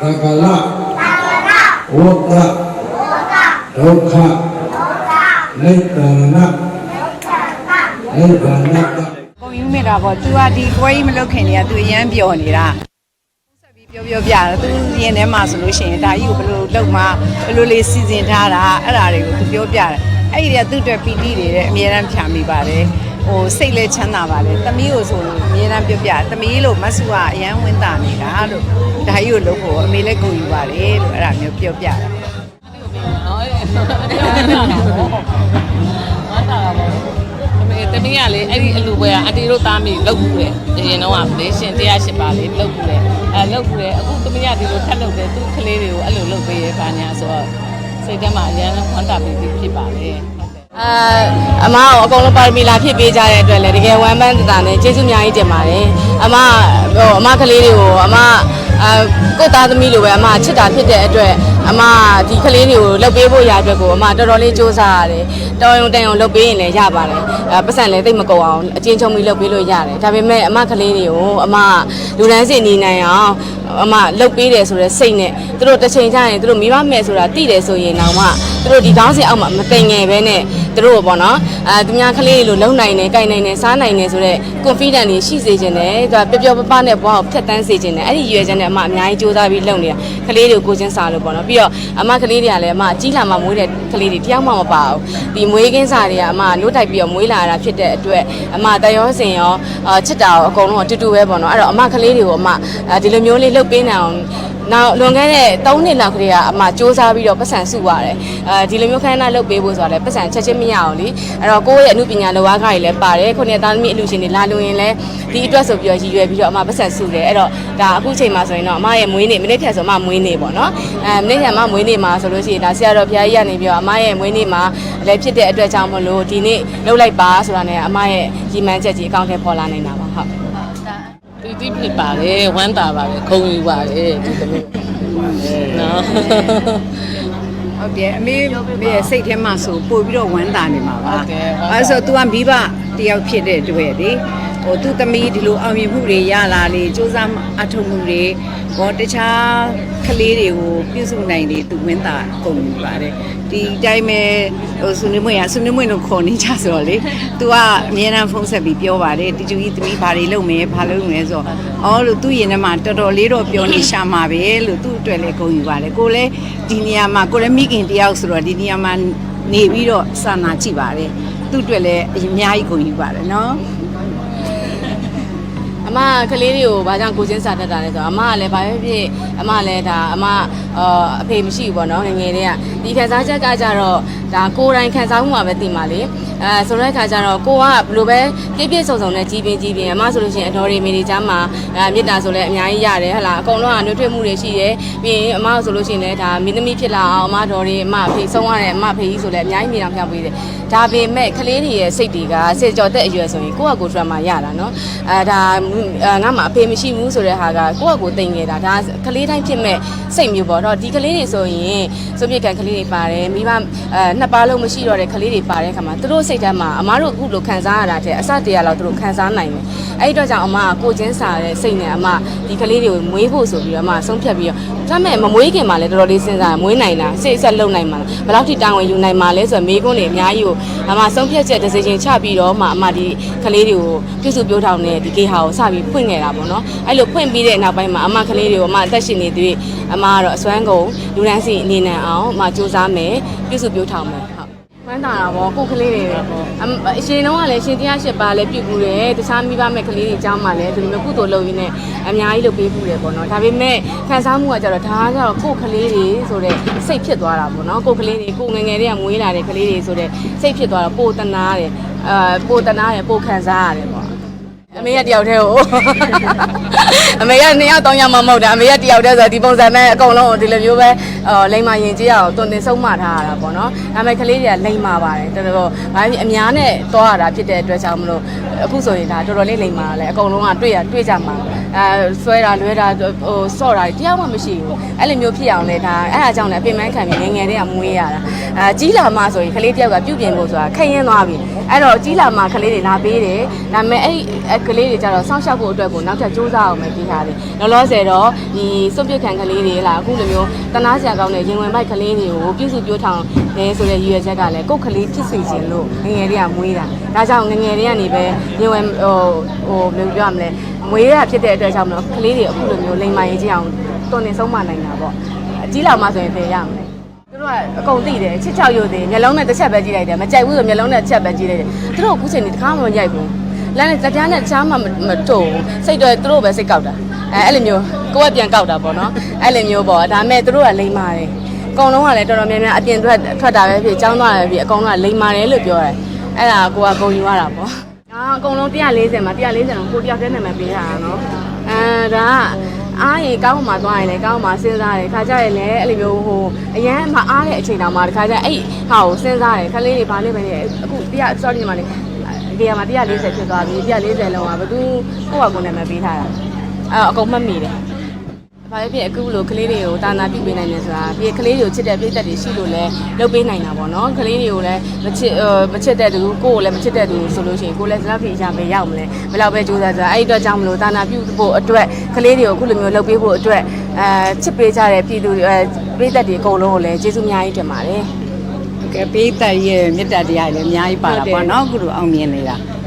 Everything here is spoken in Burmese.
သကလသာဝရဝုဒ္ဓဝုဒ္ဓဒုက္ခဒုက္ခနိဗ္ဗာန်နိဗ္ဗာန်နိဗ္ဗာန်ပုံယူမိတာပေါ့သူကဒီကိုယ်ကြီးမလုပ်ခင်တည်းကသူအရန်ပျော်နေတာဆက်ပြီးပြောပြောပြတာသူရင်ထဲမှာဆိုလို့ရှိရင်ဒါကြီးကိုဘယ်လိုလုပ်မှဘယ်လိုလေးစီစဉ်ထားတာအဲ့ဒါတွေကိုသူပြောပြတယ်အဲ့ဒီကသူ့အတွက်ပီတိတွေတဲ့အများအားဖြာမိပါတယ် ဟိုစိတ်လည်းချမ်းသာပါတယ်တမီးကိုဆိုလို့အများအားပြောပြတမီးလို့မဆူကအရန်ဝင်းတာနေတာလို့ဒါကြီးကိုလုပ်ဖို့အမေလည်းကိုယူပါတယ်လို့အဲ့ဒါမျိုးပြောပြတယ်အမေတမီးကလေအဲ့ဒီအလူပွဲကအတီတို့သားမိလောက်ဘူးလေအရင်တော့ကလေရှင်108ပါလေလောက်ဘူးလေအဲလောက်ဘူးလေအခုတမီးကဒီလိုထပ်လုပ်တယ်သူ့ကလေးတွေကိုအဲ့လိုလုပ်ပေးရပါညာဆိုတော့စိတ်ထဲမှာအရင်ကဝမ်းတာပြီးဖြစ်ပါလေဟုတ်တယ် အာအမကိုအကုန်လုံးပါရမီလာဖြစ်ပေးကြတဲ့အတွက်လည်းတကယ်ဝမ်းပန်းတတာနဲ့ကျေးဇူးအများကြီးတင်ပါတယ်အမဟိုအမကလေးတွေကိုအမအာကိုယ့်သားသမီးလိုပဲအမချစ်တာဖြစ်တဲ့အတွက်အမဒီကလေးတွေကိုလှုပ်ပေးဖို့ရအတွက်ကိုအမတော်တော်လေးစူးစမ်းရတယ်တော်ရုံတန်ရုံလှုပ်ပေးရင်လည်းရပါတယ်အဲပတ်စံလည်းသိပ်မကုန်အောင်အချင်းချင်းမီလှုပ်ပေးလို့ရတယ်ဒါပေမဲ့အမကလေးတွေကိုအမလူတန်းစင်နေနိုင်အောင်အမလှုပ်ပေးတယ်ဆိုတဲ့စိတ်နဲ့သူတို့တစ်ချိန်ကျရင်သူတို့မိဘမဲ့ဆိုတာသိတယ်ဆိုရင်တော့မှသူ တို့ဒီကောင်းစင်အောက်မှာမတိမ်ငယ်ပဲနဲ့သူတို့ပေါ့နော်အဲသူများကလေးတွေလိုလုံနိုင်တယ်၊ကြိုင်နိုင်တယ်၊စားနိုင်တယ်ဆိုတော့ confidence တွေရှိစေခြင်းတယ်သူကပျော်ပျော်ပပနဲ့ဘဝကိုဖျက်တမ်းစေခြင်းတယ်အဲ့ဒီရွယ်ချက်နဲ့အမအများကြီးစူးစမ်းပြီးလုပ်နေတာကလေးတွေကိုကိုချင်းစားလို့ပေါ့နော်ပြီးတော့အမကလေးတွေကလည်းအမကြီးလာမှမွေးတဲ့ကလေးတွေတယောက်မှမပါဘူးဒီမွေးကင်းစားတွေကအမနိုးတိုက်ပြီးတော့မွေးလာတာဖြစ်တဲ့အတွက်အမတရောစင်ရောအာချစ်တာရောအကုန်လုံးအတူတူပဲပေါ့နော်အဲ့တော့အမကလေးတွေကိုအမဒီလိုမျိုးလေးလှုပ်ပေးနေအောင် နောက်လွန်ခဲ့တဲ့3နှစ်လောက်ကလေးကအမစူးစမ်းပြီးတော့ပတ်စံစုရတယ်အဲဒီလိုမျိုးခန်းနာလုပ်ပေးဖို့ဆိုတာလည်းပတ်စံချက်ချင်းမရအောင်လीအဲ့တော့ကိုယ့်ရဲ့အမှုပညာလောကကြီးလည်းပါတယ်ခုနှစ်သားသမီးအလူရှင်တွေလာလို့ရင်လည်းဒီအတွက်ဆိုပြီးတော့ရည်ရွယ်ပြီးတော့အမပတ်စံစုတယ်အဲ့တော့ဒါအခုချိန်မှာဆိုရင်တော့အမရဲ့မွေးနေ့မနေ့ဖြတ်ဆိုအမမွေးနေ့ပေါ့နော်အဲမနေ့ဖြတ်အမမွေးနေ့မှာဆိုလို့ရှိရင်ဒါဆရာတော်ဘုရားကြီးကနေပြီးတော့အမရဲ့မွေးနေ့မှာလည်းဖြစ်တဲ့အတွက်ကြောင့်မလို့ဒီနေ့လှုပ်လိုက်ပါဆိုတာနဲ့အမရဲ့ရီမန်းချက်ကြီးအကောင့်ထဲပေါ်လာနိုင်တာပါဟု တ်တီတီဖြစ်ပါတယ်ဝမ်းတာပါတယ်ခုံယူပါတယ်ဒီလိုနော်ဟုတ်တယ်အမေမေရဲ့စိတ်ထဲမှာဆိုပို့ပြီးတော့ဝမ်းသာနေမှာပါဟုတ်တယ်ဟုတ်တယ်အဲဆို तू ကမိဘတယောက်ဖြစ်တဲ့တွေ့လေ ဟိုသူ့သမီးဒီလိုအောင်မြင်မှုတွေရလာလေစူးစမ်းအထောက်မှုတွေဟောတခြားကလေးတွေကိုပြုစုနိုင်လေသူဝင်းသာကုန်ပြီပါတယ်ဒီအတိုင်းပဲဟိုဆုနေမွေရဆုနေမွေလို့ခေါ်နေကြဆိုတော့လေ तू ကအမြဲတမ်းဖုန်းဆက်ပြီးပြောပါတယ်တီကျူကြီးသမီးဘာတွေလုပ်မယ်ဘာလုပ်မယ်ဆိုတော့အော်လို့သူ့ရင်ထဲမှာတော်တော်လေးတော့ပြောနေရှာမှာပဲလို့သူ့အတွက်လည်းကုန်ယူပါတယ်ကိုလည်းဒီနေရာမှာကိုလည်းမိခင်တယောက်ဆိုတော့ဒီနေရာမှာနေပြီးတော့စာနာကြည့်ပါတယ်သူ့အတွက်လည်းအများကြီးကုန်ယူပါတယ်နော် အမကလေးတွေကိုဘာကြောင့်ကိုချင်းစာတတ်တာလဲဆိုတော့အမကလည်းဘာပဲဖြစ်အမလည်းဒါအမ အာအဖေမရှိဘူးပေါ့နော်ငယ်ငယ်တည်းကဒီခန်းစားချက်ကကြတော့ဒါကိုယ်တိုင်ခန်းစားမှုမှာပဲတည်မှာလေအဲဆိုတဲ့အခါကျတော့ကိုကဘယ်လိုပဲပြည့်ပြည့်စုံစုံနဲ့ကြီးပြင်းကြီးပြင်းအမဆိုလို့ရှိရင်အတော်တွေမိနေချမ်းမှာအဲမေတ္တာဆိုလည်းအများကြီးရတယ်ဟဟလားအကုန်လုံးကနှွေးထွေးမှုတွေရှိတယ်ပြီးရင်အမဆိုလို့ရှိရင်လည်းဒါမင်းသမီးဖြစ်လာအောင်အမတော်တွေအမအဖေဆုံးရတယ်အမဖေကြီးဆိုလည်းအများကြီးမြေတောင်ဖြောက်ပေးတယ်ဒါပေမဲ့ကလေးတွေရဲ့စိတ်တွေကစေကြော်တဲ့အရွယ်ဆိုရင်ကိုယ့်အကို drama ရတာနော်အဲဒါအဲငါမှအဖေမရှိဘူးဆိုတဲ့ဟာကကိုယ့်အကိုတိမ်နေတာဒါကလေးတိုင်းဖြစ်မဲ့စိတ်မျိုးပေါ့တော့ဒီကလေးတွေဆိုရင်စုပ်ပြစ်ကန်ကလေးတွေပါတယ်မိဘအဲနှစ်ပါးလုံးမရှိတော့တဲ့ကလေးတွေပါတဲ့ခါမှာသူတို့စိတ်ထဲမှာအမားတို့အခုလိုခံစားရတာတဲ့အစတရလောက်သူတို့ခံစားနိုင်တယ်အဲ့ဒီတော့ကြောင့်အမကကိုချင်းစာတဲ့စိတ်နဲ့အမဒီကလေးတွေကိုမွေးဖို့ဆိုပြီးတော့အမဆုံးဖြတ်ပြီးတော့ဒါပေမဲ့မမွေးခင်မှာလည်းတော်တော်လေးစဉ်းစားမွေးနိုင်တာစိတ်အဆက်လုံနိုင်မှာဘယ်လောက်ထိတာဝန်ယူနိုင်မှာလဲဆိုတော့မိကွန်းတွေအများကြီးကိုအမဆုံးဖြတ်ချက် decision ချပြီးတော့မှအမဒီကလေးတွေကိုပြုစုပြောထောင်တဲ့ဒီကေဟာကိုစပြီးဖွင့်ခဲ့တာပေါ့နော်အဲ့လိုဖွင့်ပြီးတဲ့နောက်ပိုင်းမှာအမကလေးတွေကိုအမအသက်ရှင်နေသေး အမကတော့အစွမ်းကုန်လူတန်းစီအနေနဲ့အောင်အမစူးစမ်းမယ်ပြုစုပြောထောင်မယ်ဟုတ်ဝမ်းသာတာပေါ့ကိုယ်ကလေးတွေအမအရှင်တော့ကလည်းရှင်တရားရှစ်ပါလည်းပြုတ်ဘူးတယ်တခြားမိဘမဲ့ကလေးတွေအကြောင်းမှလည်းဒီလိုမျိုးကုသိုလ်လုပ်ရင်းနဲ့အများကြီးလုပ်ပေးဘူးတယ်ပေါ့နော်ဒါပေမဲ့ခံစားမှုကကြတော့ဒါကကြတော့ကိုယ်ကလေးတွေဆိုတဲ့စိတ်ဖြစ်သွားတာပေါ့နော်ကိုယ်ကလေးတွေကိုငယ်ငယ်တည်းကမွေးလာတဲ့ကလေးတွေဆိုတဲ့စိတ်ဖြစ်သွားတော့ပိုတနာတယ်အာပိုတနာတယ်ပိုခံစားရတယ်ပေါ့ အမေကတယောက်တည်းကိုအမေကနှစ်ယောက်တောင်းရမှမဟုတ်တာအမေကတယောက်တည်းဆိုတော့ဒီပုံစံနဲ့အကုန်လုံးကိုဒီလိုမျိုးပဲအော်လိမ္မာရင်ကြီးအောင်တွင်တင်ဆုံးမထားရတာပေါ့နော်ဒါပေမဲ့ကလေးတွေကလိမ္မာပါတယ်တော်တော်ဘာဖြစ်အများနဲ့တွားရတာဖြစ်တဲ့အတွက်ကြောင့်မလို့အခုဆိုရင်ဒါတော်တော်လေးလိမ္မာလဲအကုန်လုံးကတွေ့ရတွေ့ကြမှာအဲဆွဲတာလွဲတာဟိုဆော့တာတရားမှမရှိဘူးအဲ့လိုမျိုးဖြစ်အောင်လဲဒါအဲ့အကြောင်းလဲအပင်ပန်းခံပြီးငယ်ငယ်တည်းကမွေးရတာအဲကြီးလာမှဆိုရင်ကလေးတယောက်ကပြုတ်ပြင်ဖို့ဆိုတာခက်ရင်သွားပြီအဲ့တော့ကြီးလာမှကလေးတွေလာပေးတယ်ဒါပေမဲ့အဲ့ကလေးတွေကြတော့စောင့်ရှောက်ဖို့အတွက်ကိုနောက်ထပ်စူးစမ်းအောင်ပဲပြီးထားတယ်လောလောဆယ်တော့ဒီစွန့်ပစ်ခံကလေးတွေလာအခုလိုမျိုးတနာစရာကောင်းတဲ့ရင်ဝင်ပိုက်ကလေးတွေကိုပြုစုပြောထောင်နေဆိုတဲ့ရည်ရွယ်ချက်ကလည်းကိုယ့်ကလေးဖြစ်စေခြင်းလို့ငငယ်တွေကမွေးတာဒါကြောင့်ငငယ်တွေကနေပဲရင်ဝင်ဟိုဟိုဘယ်လိုပြောရမလဲမွေးရဖြစ်တဲ့အတွက်ကြောင့်မလို့ကလေးတွေအခုလိုမျိုးလိမ်မာရေးကြအောင်တော်နေဆုံးမနိုင်တာပေါ့အကြီးလာမှဆိုရင်သိရမလဲသူတို့ကအကုန်သိတယ်ချစ်ချောက်ရုပ်တယ်မျက်လုံးနဲ့တစ်ချက်ပဲကြည့်လိုက်တယ်မကြိုက်ဘူးဆိုမျက်လုံးနဲ့တစ်ချက်ပဲကြည့်လိုက်တယ်သူတို့ကအခုချိန်นี้တခါမှမကြိုက်ဘူး လမ်းနဲ့ကြပြားနဲ့ချားမှမတုံစိတ်တော့သူတို့ပဲစိတ်ကောက်တာအဲအဲ့လိုမျိုးကိုကပြန်ကောက်တာပေါ့နော်အဲ့လိုမျိုးပေါ့ဒါပေမဲ့သူတို့ကလိမ္မာတယ်အကောင်လုံးကလည်းတော်တော်များများအပြင်ထွက်ထွက်တာပဲဖြစ်ចောင်းသွားတာပဲဖြစ်အကောင်လုံးကလိမ္မာတယ်လို့ပြောတယ်အဲ့ဒါကိုကဂုံယူရတာပေါ့အာအကောင်လုံး140မှာ140လုံးကိုတယောက်တည်းနဲ့မှပေးတာနော်အဲဒါကအားရင်ကောင်းမှသွားရင်လည်းကောင်းမှစဉ်းစားတယ်ခါကြရင်လည်းအဲ့လိုမျိုးဟိုအရန်မအားတဲ့အချိန်တောင်မှတခါကျအဲ့ဟာကိုစဉ်းစားတယ်ခလေးတွေဘာလို့ပဲလဲအခုတရား sorry မှာလေ ဒီကမှာ140ဖြစ်သွားပြီ140လုံးကဘသူကိုယ့်ဟာကိုယ်နာမည်ပေးထားတာအဲ့အကုန်မှတ်မိတယ်ဘာပဲဖြစ်အခုလိုကလေးတွေကိုတာနာပြုပေးနိုင်တယ်ဆိုတာဒီကလေးတွေကိုချစ်တဲ့ပြည့်သက်တွေရှိလို့လဲလုပ်ပေးနိုင်တာပေါ့နော်ကလေးတွေကိုလည်းမချစ်မချစ်တဲ့သူကိုယ့်ကိုလည်းမချစ်တဲ့သူဆိုလို့ရှိရင်ကိုယ်လည်းဇလက်ဖေးရမယ်ရောက်မလဲဘယ်လောက်ပဲကြိုးစားကြအဲ့ဒီအတွက်ကြောင့်မလို့တာနာပြုဖို့အတွက်ကလေးတွေကိုအခုလိုမျိုးလုပ်ပေးဖို့အတွက်အဲချစ်ပေးကြတဲ့ပြည်သူတွေအဲပြည့်သက်တွေအကုန်လုံးကိုလည်းကျေးဇူးအများကြီးတင်ပါတယ် ကဲပေးသက်ရဲ့မေတ္တာတရားတွေလည်းအများကြီးပါတာပေါ့နော်အခုလိုအောင်မြင်နေတာ